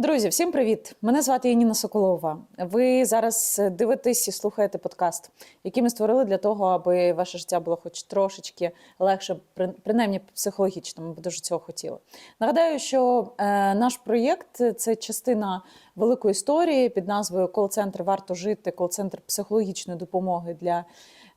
Друзі, всім привіт! Мене звати Яніна Соколова. Ви зараз дивитесь і слухаєте подкаст, який ми створили для того, аби ваше життя було хоч трошечки легше, при- принаймні психологічно. Ми б дуже цього хотіли. Нагадаю, що е, наш проєкт це частина великої історії під назвою Кол-центр варто жити, кол-центр психологічної допомоги для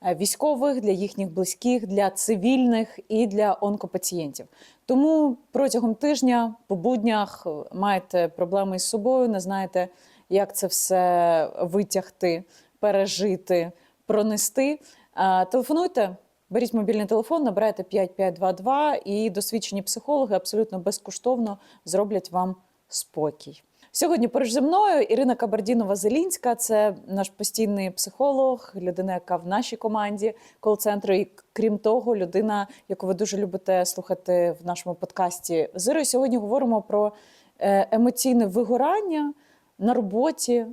військових, для їхніх близьких, для цивільних і для онкопацієнтів. Тому протягом тижня по буднях е, маєте проблеми із собою, не знаєте, як це все витягти, пережити, пронести. Е, Телефонуйте, беріть мобільний телефон, набирайте 5522 і досвідчені психологи абсолютно безкоштовно зроблять вам спокій. Сьогодні поруч зі мною Ірина Кабардінова-Зелінська, це наш постійний психолог, людина, яка в нашій команді кол-центру, і крім того, людина, яку ви дуже любите слухати в нашому подкасті. З Ірою сьогодні говоримо про е, емоційне вигорання на роботі,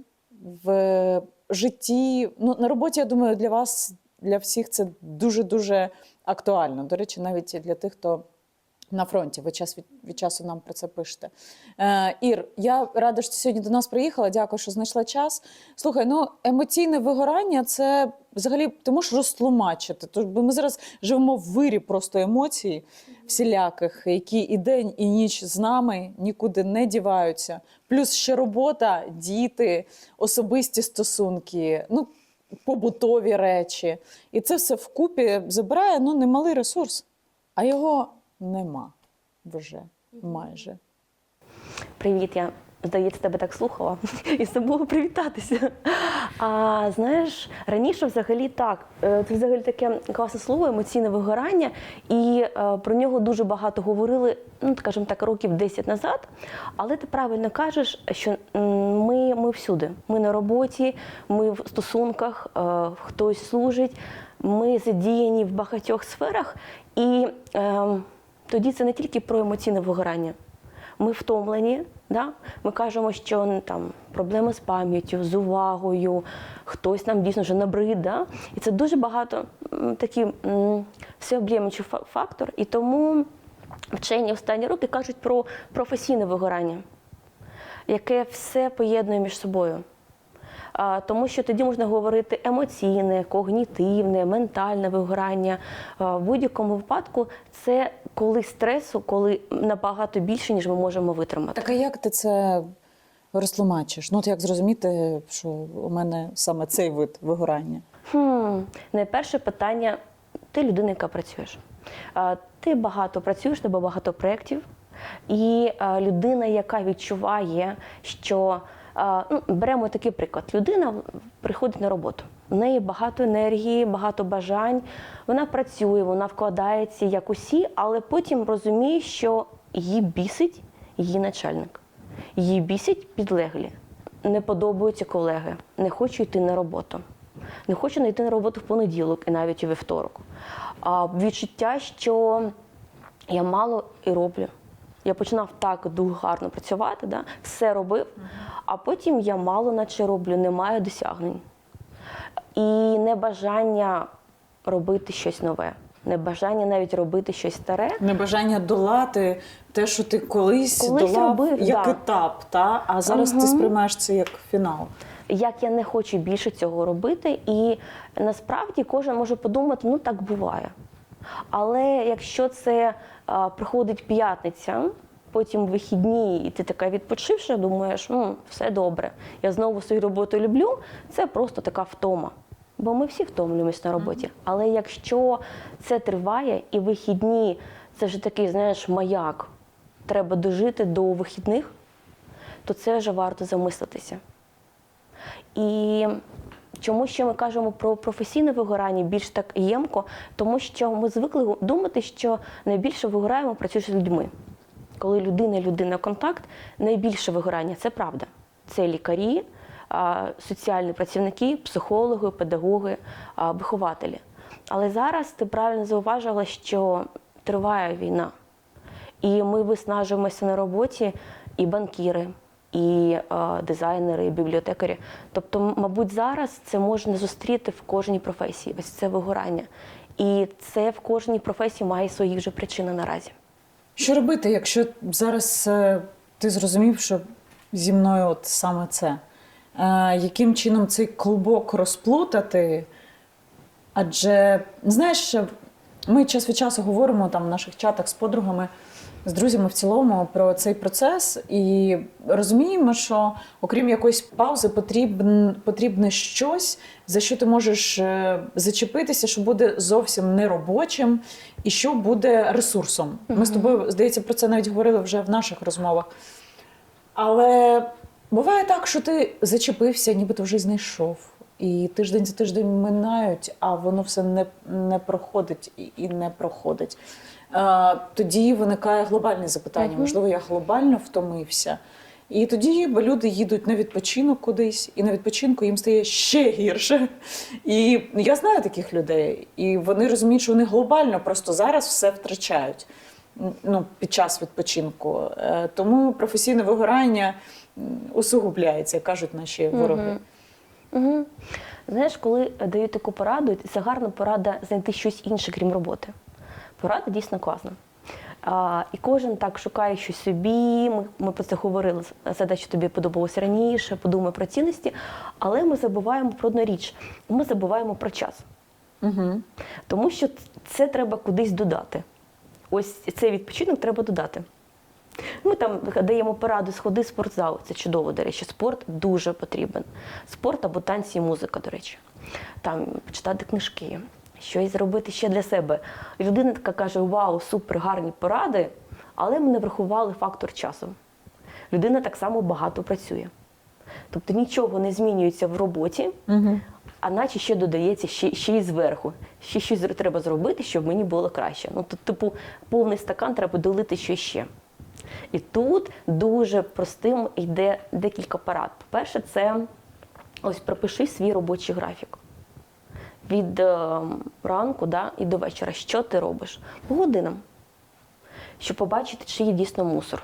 в житті. Ну, на роботі, я думаю, для вас, для всіх це дуже дуже актуально. До речі, навіть для тих, хто на фронті. Ви час від, від часу нам про це пишете. Е, Ір, я рада, що ти сьогодні до нас приїхала. Дякую, що знайшла час. Слухай, ну емоційне вигорання це взагалі ти можеш розтлумачити. Тож бо ми зараз живемо в вирі просто емоцій всіляких, які і день, і ніч з нами нікуди не діваються. Плюс ще робота, діти, особисті стосунки. Ну, побутові речі. І це все вкупі забирає ну, немалий ресурс, а його нема вже майже. Привіт, я здається, тебе так слухала і забула привітатися. А знаєш, раніше взагалі так, е, це взагалі таке класне слово емоційне вигорання, і е, про нього дуже багато говорили, ну скажімо так, років 10 назад. Але ти правильно кажеш, що ми, ми всюди. Ми на роботі, ми в стосунках, е, хтось служить, ми задіяні в багатьох сферах, і е, тоді це не тільки про емоційне вигорання ми втомлені. Да? Ми кажемо, що там проблеми з пам'яттю, з увагою, хтось нам дійсно вже набрид. Да? І це дуже багато такий м, всеоб'ємлюючий фактор. І тому вчені останні роки кажуть про професійне вигорання, яке все поєднує між собою. Тому що тоді можна говорити емоційне, когнітивне, ментальне вигорання. В будь-якому випадку це коли стресу, коли набагато більше, ніж ми можемо витримати. Так а як ти це розтлумачиш? Ну, от як зрозуміти, що у мене саме цей вид вигорання? Хм, найперше питання: ти людина, яка працюєш. Ти багато працюєш, тебе багато проєктів, і людина, яка відчуває, що ну, беремо такий приклад: людина приходить на роботу. У неї багато енергії, багато бажань. Вона працює, вона вкладається як усі, але потім розуміє, що її бісить її начальник. Її бісять підлеглі. Не подобаються колеги, не хочу йти на роботу. Не хочу не йти на роботу в понеділок і навіть у вівторок. А відчуття, що я мало і роблю. Я починав так дуже гарно працювати, да? все робив, а потім я мало наче роблю, немає досягнень. І небажання робити щось нове, небажання навіть робити щось старе. Небажання долати те, що ти колись, Колись долав робив, як да. етап, та? а зараз ти сприймаєш це як фінал. як я не хочу більше цього робити, і насправді кожен може подумати, ну так буває. Але якщо це а, приходить п'ятниця, потім вихідні, і ти така відпочивша, думаєш, ну все добре, я знову свою роботу люблю, це просто така втома. Бо ми всі втомлюємось на роботі. Але якщо це триває і вихідні, це вже такий, знаєш, маяк, треба дожити до вихідних, то це вже варто замислитися. І чому ще ми кажемо про професійне вигорання більш так ємко, тому що ми звикли думати, що найбільше вигораємо працюючи з людьми. Коли людина, людина, контакт, найбільше вигорання це правда. Це лікарі, соціальні працівники, психологи, педагоги, вихователі. Але зараз ти правильно зауважила, що триває війна. І ми виснажуємося на роботі і банкіри, і е, дизайнери, і бібліотекарі. Тобто, мабуть, зараз це можна зустріти в кожній професії. Ось це вигорання. І це в кожній професії має свої вже причини наразі. Що робити, якщо зараз е, ти зрозумів, що зі мною от саме це. Е, яким чином цей клубок розплутати? Адже, знаєш, ми час від часу говоримо там в наших чатах з подругами, з друзями в цілому про цей процес і розуміємо, що окрім якоїсь паузи, потрібн, потрібне щось, за що ти можеш е, зачепитися, що буде зовсім неробочим і що буде ресурсом. Ми з тобою, здається, про це навіть говорили вже в наших розмовах. Але буває так, що ти зачепився, нібито вже знайшов. І тиждень за тиждень минають, а воно все не, не проходить і- і не проходить. Е, тоді виникає глобальне запитання. Можливо, я глобально втомився. І тоді люди їдуть на відпочинок кудись, і на відпочинку їм стає ще гірше. І я знаю таких людей, і вони розуміють, що вони глобально просто зараз все втрачають ну, під час відпочинку. Е, Тому професійне вигорання усугубляється, як кажуть наші вороги. Угу. Знаєш, коли дають таку пораду, це гарна порада знайти щось інше, крім роботи. Порада дійсно класна. А, і кожен так шукає щось собі. Ми, ми про це говорили. Задай, що тобі подобалося раніше, подумай про цінності. Але ми забуваємо про одну річ: ми забуваємо про час. Угу. Тому що це треба кудись додати. Ось цей відпочинок треба додати. Ми там даємо пораду, сходи в спортзал. Це чудово, до речі. Спорт дуже потрібен. Спорт або танці і музика, до речі. Там почитати книжки, щось зробити ще для себе. Людина така каже: Вау, супер, гарні поради, але ми не врахували фактор часу. Людина так само багато працює. Тобто нічого не змінюється в роботі, Угу. а наче ще додається ще, ще й зверху. Ще щось треба зробити, щоб мені було краще. Ну, то, типу, повний стакан треба долити щось ще. І тут дуже простим йде декілька порад. По-перше, це ось пропиши свій робочий графік. Від е, ранку да, і до вечора, що ти робиш? По годинам. Щоб побачити, чи є дійсно мусор,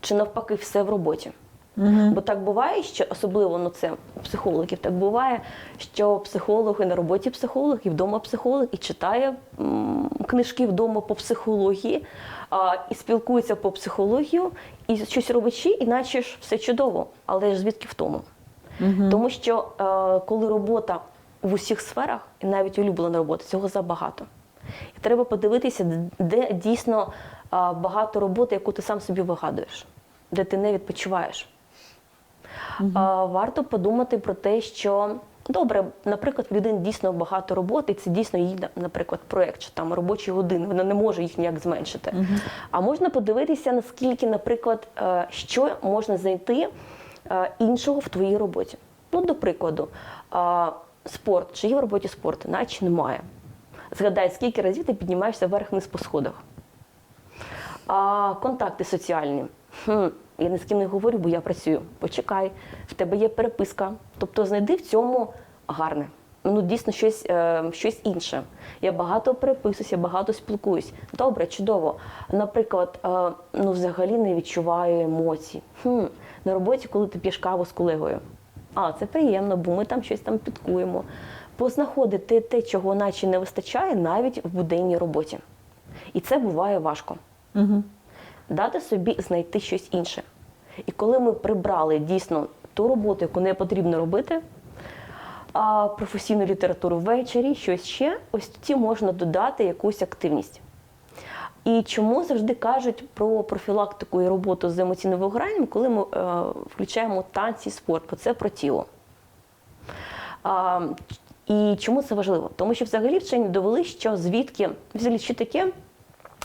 чи навпаки все в роботі. Угу. Бо так буває, що особливо ну це у психологів так буває, що психолог і на роботі психолог, і вдома психолог, і читає м, книжки вдома по психології, а, і спілкується по психологію, і щось робить ще, іначе ж все чудово. Але ж звідки в тому? Угу. Тому що е, коли робота в усіх сферах, і навіть улюблена робота, цього забагато. І треба подивитися, де дійсно багато роботи, яку ти сам собі вигадуєш, де ти не відпочиваєш. А, Варто подумати про те, що добре, наприклад, в людини дійсно багато роботи, і це дійсно її, наприклад, проєкт, чи там робочі години, вона не може їх ніяк зменшити. А можна подивитися, наскільки, наприклад, е, що можна знайти е, іншого в твоїй роботі. Ну, до прикладу, спорт, чи є в роботі спорт, наче немає. Згадай, скільки разів ти піднімаєшся вверх-вниз по сходах. А контакти соціальні. Хм, я ні з ким не говорю, бо я працюю. Почекай, в тебе є переписка. Тобто знайди в цьому гарне. Ну, дійсно, щось, е, щось інше. Я багато переписуюся, багато спілкуюсь. Добре, чудово. Наприклад, е, ну взагалі не відчуваю емоцій. Хм, на роботі, коли ти п'єш каву з колегою. А, це приємно, бо ми там щось там підкуємо. Познаходити те, чого наче не вистачає, навіть в буденній роботі. І це буває важко Угу. дати собі знайти щось інше. І коли ми прибрали дійсно ту роботу, яку не потрібно робити, а професійну літературу ввечері, щось ще, ось тоді можна додати якусь активність. І чому завжди кажуть про профілактику і роботу з емоційним вигоранням, коли ми е, включаємо танці, спорт, бо це про тіло. А, і чому це важливо? Тому що взагалі вчені довели, що звідки взагалі що таке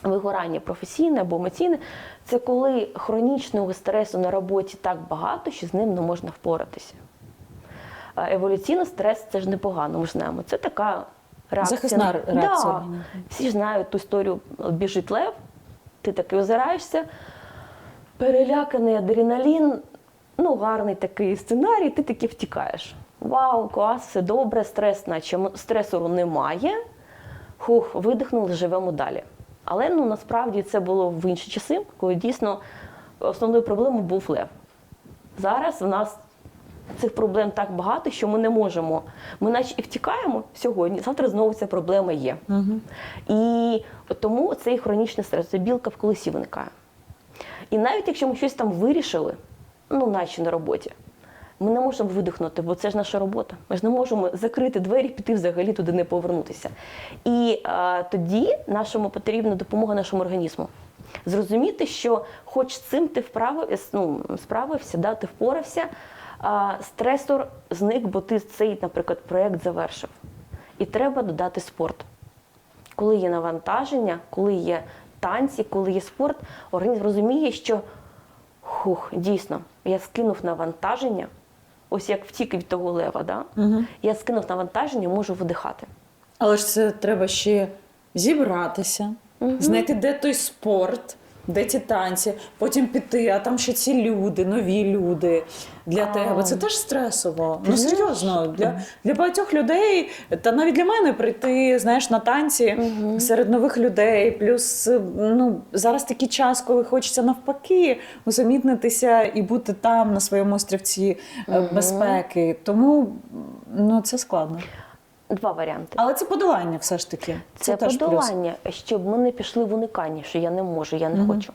вигорання професійне або емоційне, це коли хронічного стресу на роботі так багато, що з ним не можна впоратися. Еволюційно стрес це ж непогано, ми знаємо. Це така реакція. Захисна реакція. Да. Всі ж знають ту історію, біжить лев, ти таки озираєшся, переляканий адреналін, ну, гарний такий сценарій, ти таки втікаєш. Вау, клас, все добре, стрес, наче стресору немає. Хух, видихнули, живемо далі. Але ну насправді це було в інші часи, коли дійсно основною проблемою був лев. Зараз в нас цих проблем так багато, що ми не можемо. Ми наче і втікаємо сьогодні, завтра знову ця проблема є. Угу. І тому цей хронічний стрес, це білка в колесі виникає. І навіть якщо ми щось там вирішили, ну, наче на роботі. Ми не можемо видихнути, бо це ж наша робота. Ми ж не можемо закрити двері, піти взагалі туди не повернутися. І е, тоді нашому потрібна допомога нашому організму. Зрозуміти, що хоч цим ти вправив, ну, справився, да, ти впорався, а, стресор зник, бо ти цей, наприклад, проєкт завершив. І треба додати спорт. Коли є навантаження, коли є танці, коли є спорт, організм розуміє, що хух, дійсно, я скинув навантаження, ось як втік від того лева, да? Угу. я скинув навантаження, можу видихати. Але ж це треба ще зібратися, знайти, де той спорт, де ті танці, потім піти, а там ще ці люди, нові люди для А. тебе. Це теж стресово. Ну серйозно, для, для багатьох людей, та навіть для мене прийти, знаєш, на танці серед нових людей. Плюс ну зараз такий час, коли хочеться навпаки усамітнитися і бути там на своєму острівці е, безпеки. Тому ну це складно. Два варіанти. Але це подолання все ж таки. Це, плюс. подолання, щоб ми не пішли в уникання, що я не можу, я не хочу.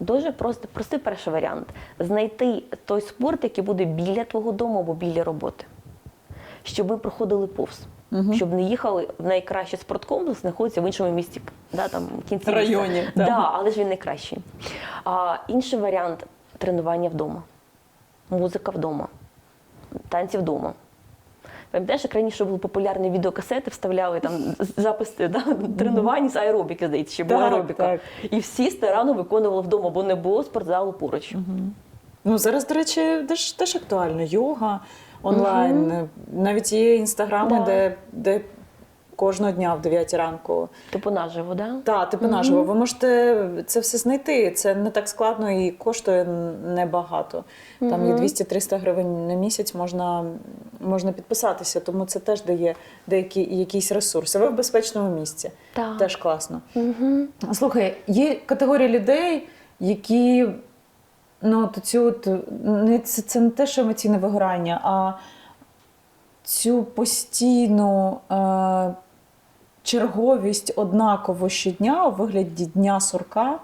Дуже просто, простий перший варіант знайти той спорт, який буде біля твого дому або біля роботи. Щоб ми проходили повз. Щоб не їхали в найкращий спорткомплекс, знаходиться в іншому місті, да, там, в кінці Районі, да. Да, але ж він найкращий. А, інший варіант тренування вдома, музика вдома, танці вдома. Пам'ятаєш, як раніше були популярні відеокасети, вставляли там записи да, тренувань з аеробіки, здається, ще була аеробіка. так. І всі старанно виконували вдома, бо не було спортзалу поруч. Ну зараз, до речі, теж, теж актуально. Йога онлайн. Навіть є інстаграми, Да. де, де кожного дня в 9 ранку. Типу наживо, да? Та, типу наживо. Ви можете це все знайти. Це не так складно і коштує небагато. Там є 200-300 гривень на місяць можна, можна підписатися, тому це теж дає деякі якісь ресурси. Ви в безпечному місці. Так. Теж класно. Угу. Слухай, є категорія людей, які ну, от цю от, не, це, це не те, що емоційне вигорання, а цю постійну е, черговість однаково щодня у вигляді дня сурка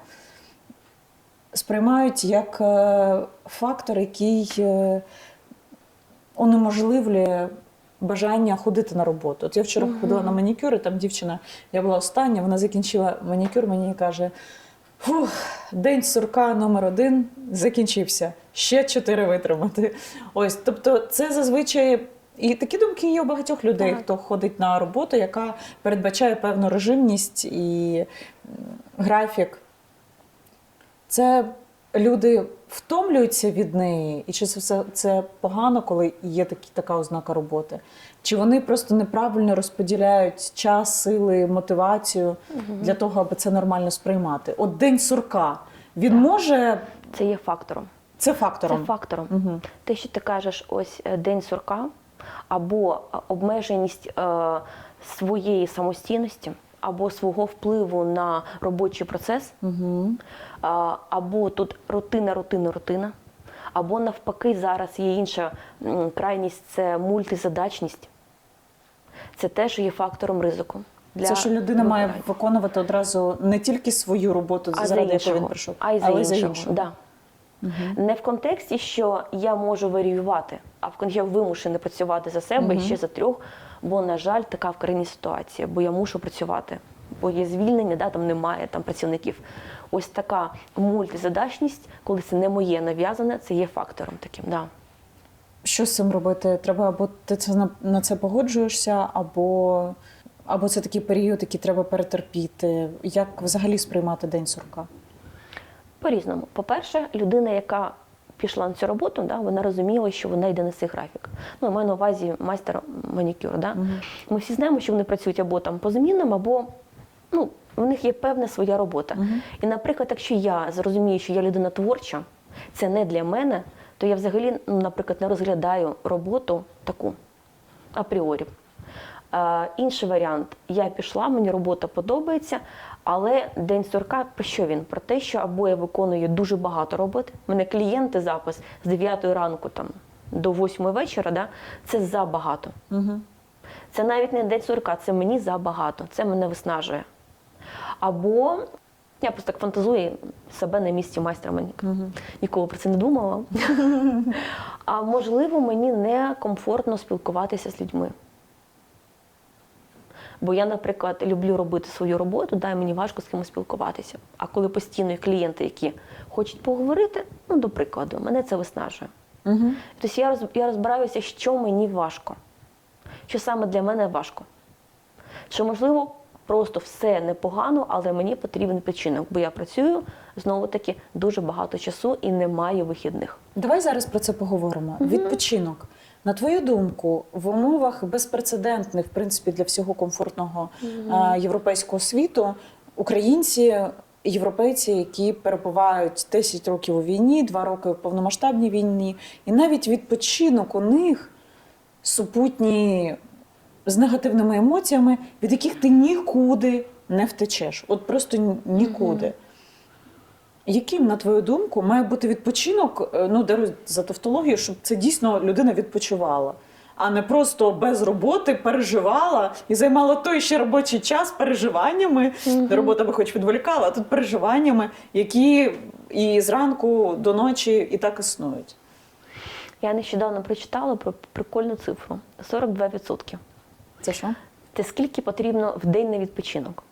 сприймають як е, фактор, який е, унеможливлює бажання ходити на роботу. От я вчора ходила на манікюр, і там дівчина, я була остання, вона закінчила манікюр, мені каже. Фух, день сурка номер один закінчився. Ще чотири витримати. Ось, тобто, це зазвичай. І такі думки є у багатьох людей, Так. хто ходить на роботу, яка передбачає певну режимність і графік. Це люди втомлюються від неї, і чи це все це погано, коли є такі, така ознака роботи? Чи вони просто неправильно розподіляють час, сили, мотивацію для того, аби це нормально сприймати? От день сурка він може Це є фактором. це Це фактором. фактором. Угу. Те, що ти кажеш, ось е, день сурка, або обмеженість е, своєї самостійності, або свого впливу на робочий процес, Угу. або тут рутина, рутина, рутина, або навпаки, зараз є інша крайність це мультизадачність. Це теж є фактором ризику. Для Це що людина має виконувати одразу не тільки свою роботу, а заради якої іншого, він прийшов, а й за але іншого. за іншого. Да. Не в контексті, що я можу варіювати, а в я вимушений працювати за себе і ще за трьох, бо, на жаль, така в країні ситуація, бо я мушу працювати. Бо є звільнення, да, там немає там, працівників. Ось така мультизадачність, коли це не моє нав'язане, це є фактором таким. Да. Що з цим робити? Треба або ти це на, на це погоджуєшся, або, або це такий період, який треба перетерпіти. Як взагалі сприймати день сурка? По-різному. По-перше, людина, яка пішла на цю роботу, да, вона розуміла, що вона йде на цей графік. Ну, я маю на увазі майстер манікюру. Да? Ми всі знаємо, що вони працюють або там по змінам, або ну, в них є певна своя робота. І, наприклад, якщо я зрозумію, що я людина творча, це не для мене, то я взагалі, ну, наприклад, не розглядаю роботу таку апріорі. Е, інший варіант. Я пішла, мені робота подобається, але день сурка про що він? Про те, що або я виконую дуже багато роботи. У мене клієнти запис з 9 ранку там, до 8 вечора, да? це забагато. Угу. Це навіть не день сурка, це мені забагато, це мене виснажує. Або Я просто так фантазую себе на місці майстра манікюру. Ніколи про це не думала. а можливо, мені некомфортно спілкуватися з людьми. Бо я, наприклад, люблю робити свою роботу, да, і мені важко з кимось спілкуватися. А коли постійно є клієнти, які хочуть поговорити, ну, до прикладу, мене це виснажує. Угу. Тобто я, роз, я розбираюся, що мені важко, що саме для мене важко. Що, можливо, просто все непогано, але мені потрібен відпочинок, бо я працюю знову таки дуже багато часу і не маю вихідних. Давай зараз про це поговоримо. Відпочинок. На твою думку, в умовах безпрецедентних, в принципі, для всього комфортного е, європейського світу, українці, європейці, які перебувають 10 років у війні, 2 роки в повномасштабній війні, і навіть відпочинок у них супутні з негативними емоціями, від яких ти нікуди не втечеш. От просто ні- нікуди. Яким, на твою думку, має бути відпочинок, е, ну даруй за тавтологію, щоб це дійсно людина відпочивала, а не просто без роботи переживала і займала той ще робочий час переживаннями. Робота би хоч відволікала, а тут переживаннями, які і зранку до ночі і так існують. Я нещодавно прочитала про прикольну цифру 42%. Це що? Це скільки потрібно в день на відпочинок.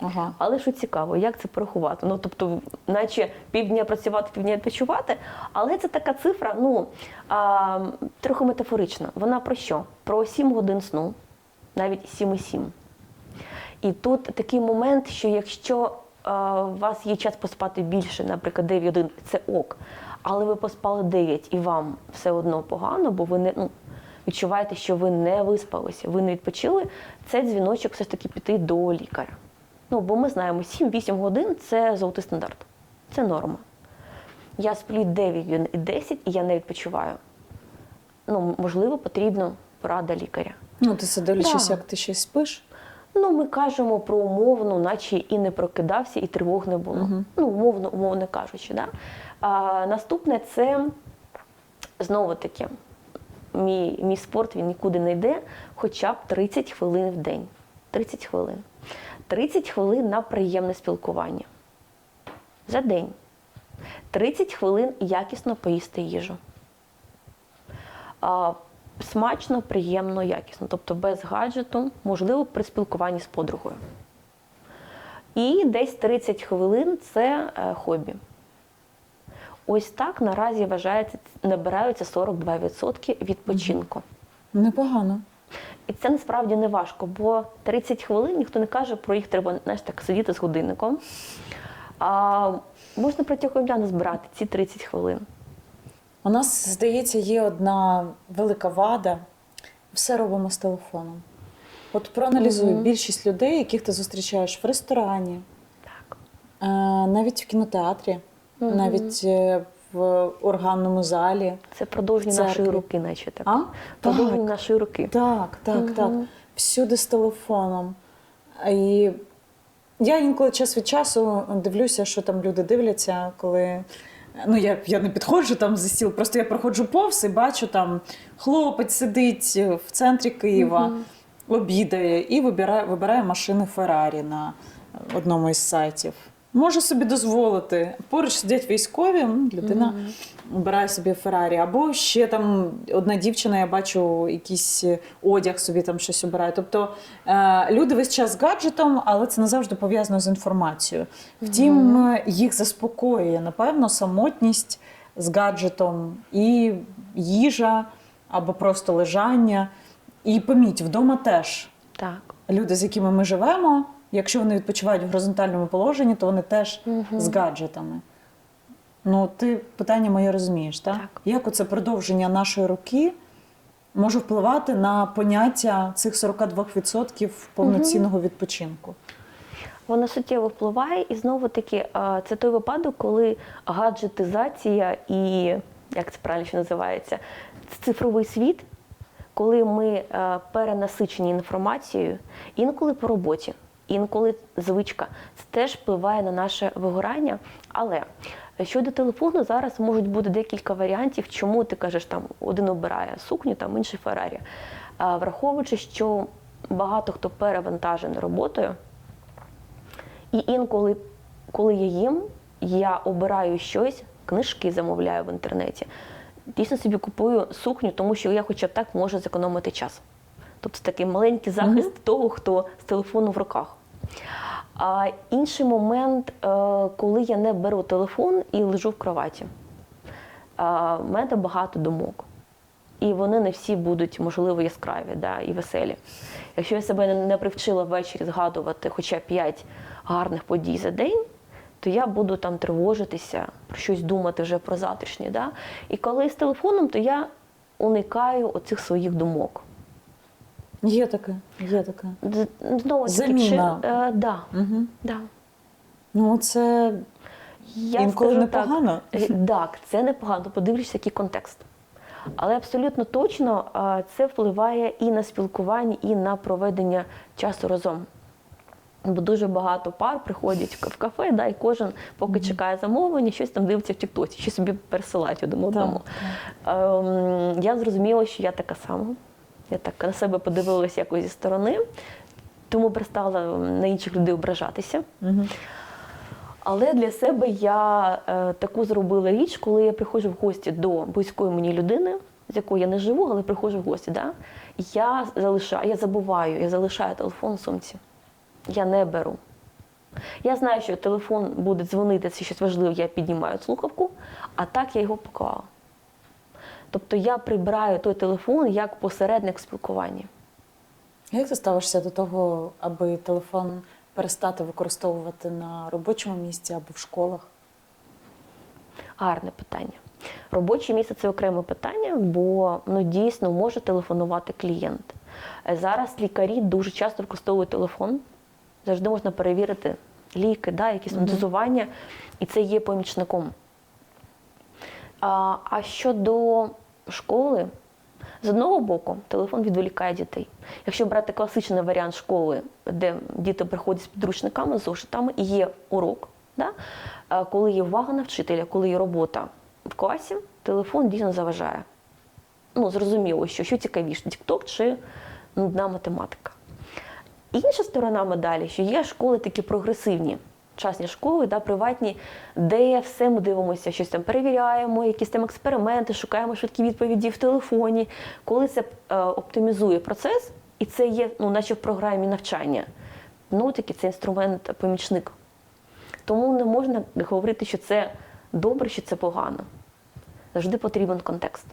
Ага. Але що цікаво, як це порахувати? Ну тобто, наче півдня працювати, півдня відпочивати. Але це така цифра, ну а, трохи метафорична. Вона про що? Про 7 годин сну, навіть 7,7. І тут такий момент, що якщо а, у вас є час поспати більше, наприклад, 9 годин, це ок. Але ви поспали 9 і вам все одно погано, бо ви не ну, відчуваєте, що ви не виспалися, ви не відпочили, це дзвіночок все ж таки піти до лікаря. Ну, бо ми знаємо, 7-8 годин це золотий стандарт. Це норма. Я сплю 9 годин і 10, і я не відпочиваю. Ну, можливо, потрібна порада лікаря. Ну, ти це дивлячись, Да. як ти ще спиш. Ну, ми кажемо про умовно, наче і не прокидався, і тривог не було. Мгм. Ну, умовно, умовно кажучи. Да? А, наступне це знову таки. Мій, мій спорт він нікуди не йде, хоча б 30 хвилин в день. 30 хвилин. 30 хвилин на приємне спілкування. За день. 30 хвилин якісно поїсти їжу. Смачно, приємно, якісно, тобто без гаджету, можливо, при спілкуванні з подругою. І десь 30 хвилин це е, хобі. Ось так наразі вважається, набираються 42% відпочинку. Непогано. І це насправді не важко, бо 30 хвилин ніхто не каже, про їх треба знаєш, так сидіти з годинником. А можна протягом дня назбирати ці 30 хвилин. У нас, здається, є одна велика вада. Все робимо з телефоном. От проаналізуй Мгм. більшість людей, яких ти зустрічаєш в ресторані, Так. е, навіть в кінотеатрі, Мгм. навіть е, в органному залі. Це продовження Церкві. нашої руки, наче так. А? Продовження Так, нашої руки. так, так, Мгм. так. Всюди з телефоном. І я інколи час від часу дивлюся, що там люди дивляться, коли. Ну, я, я не підходжу там за стіл, просто я проходжу повз і бачу там хлопець сидить в центрі Києва, Мгм. обідає і вибирає, вибирає машини Феррарі на одному із сайтів. Може собі дозволити. Поруч сидять військові, м, людина обирає собі Феррарі. Або ще там одна дівчина, я бачу, якийсь одяг собі там щось обирає. Тобто е, люди весь час з гаджетом, але це не завжди пов'язано з інформацією. Втім, їх заспокоює, напевно, самотність з гаджетом і їжа або просто лежання. І поміть, вдома теж Так. люди, з якими ми живемо, якщо вони відпочивають в горизонтальному положенні, то вони теж Мгм. з гаджетами. Ну, ти питання моє розумієш, так? Так. Як оце продовження нашої руки може впливати на поняття цих 42% повноцінного відпочинку? Вона суттєво впливає, і знову таки це той випадок, коли гаджетизація і як це правильно називається, цифровий світ, коли ми е, перенасичені інформацією, інколи по роботі, інколи звичка, це теж впливає на наше вигорання. Але щодо телефону, зараз можуть бути декілька варіантів, чому ти кажеш, там один обирає сукню, там інший Феррарі. Враховуючи, що багато хто перевантажений роботою, і інколи коли я їм, я обираю щось, книжки замовляю в інтернеті. Дійсно собі купую сукню, тому що я хоча б так можу зекономити час. Тобто такий маленький захист того, хто з телефоном в руках. А інший момент, е, коли я не беру телефон і лежу в кроваті. В мене багато думок. І вони не всі будуть, можливо, яскраві да, і веселі. Якщо я себе не- не привчила ввечері згадувати хоча б 5 гарних подій за день, то я буду там тривожитися, про щось думати вже про завтрашнє. Да? І коли з телефоном, то я уникаю оцих своїх думок. Є таке, є таке. Знову Заміна. Чи, е, да, Угу. да. Ну, це Я інколи скажу непогано. Так, е, так, це непогано, подивлюся, який контекст. Але абсолютно точно це впливає і на спілкування, і на проведення часу разом. Бо дуже багато пар приходять в кафе, да, і кожен, поки чекає замовлення, щось там дивиться в Тіктоці, щось собі пересилають один одному. Ем, я зрозуміла, що я така сама. Я так на себе подивилася якось зі сторони, тому перестала на інших людей ображатися. Угу. Але для себе я е, таку зробила річ, коли я приходжу в гості до близької мені людини, з якою я не живу, але приходжу в гості. Да? Я залишаю, я забуваю, я залишаю телефон в сумці. Я не беру. Я знаю, що телефон буде дзвонити, це щось важливе, я піднімаю слухавку, а так я його поклала. Тобто я прибираю той телефон як посередник в спілкуванні. Як ти ставишся до того, аби телефон перестати використовувати на робочому місці або в школах? Гарне питання. Робоче місце це окреме питання, бо ну дійсно може телефонувати клієнт. Е, Зараз лікарі дуже часто використовують телефон. Завжди можна перевірити ліки, да, якісь там Мгм. дозування, і це є помічником. А, а щодо школи, з одного боку, телефон відволікає дітей. Якщо брати класичний варіант школи, де діти приходять з підручниками, з зошитами, і є урок, да? коли є увага на вчителя, коли є робота в класі, телефон дійсно заважає. Ну, зрозуміло, що що цікавіше, TikTok чи нудна математика. Інша сторона медалі, що є школи такі прогресивні, частні школи, да, приватні, де все ми дивимося, щось там перевіряємо, якісь там експерименти, шукаємо швидкі відповіді в телефоні. Коли це е, оптимізує процес, і це є, ну, наче в програмі навчання, ну таки це інструмент помічник. Тому не можна говорити, що це добре, що це погано. Завжди потрібен контекст.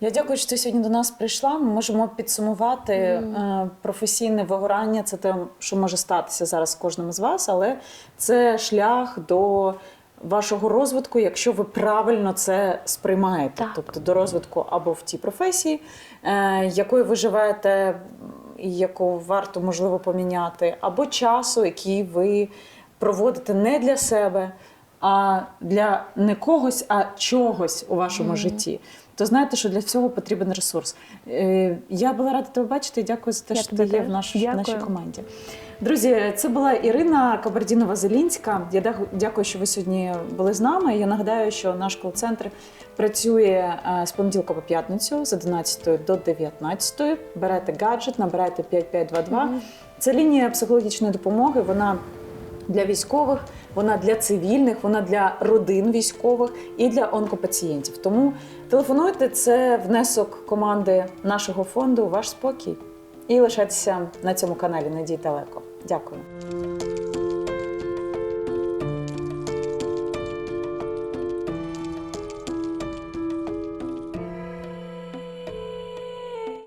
Я дякую, що ти сьогодні до нас прийшла. Ми можемо підсумувати е, професійне вигорання. Це те, що може статися зараз з кожним з вас, але це шлях до вашого розвитку, якщо ви правильно це сприймаєте. Так. Тобто до розвитку або в тій професії, е, якою ви живете, і яку варто можливо поміняти, або часу, який ви проводите не для себе, а для не когось, а чогось у вашому житті. То знаєте, що для всього потрібен ресурс. Е, Я була рада тебе бачити і дякую за те, Я що ти є в наш- нашій команді. Друзі, це була Ірина Кабардінова-Зелінська. Я дякую, що ви сьогодні були з нами. Я нагадаю, що наш кол-центр працює е, з понеділка по п'ятницю з 11 до 19. Берете гаджет, набирайте 5522. Це лінія психологічної допомоги. Вона для військових, вона для цивільних, вона для родин військових і для онкопацієнтів. Тому телефонуйте, це внесок команди нашого фонду, ваш спокій. І лишайтеся на цьому каналі. Надій далеко. Дякую.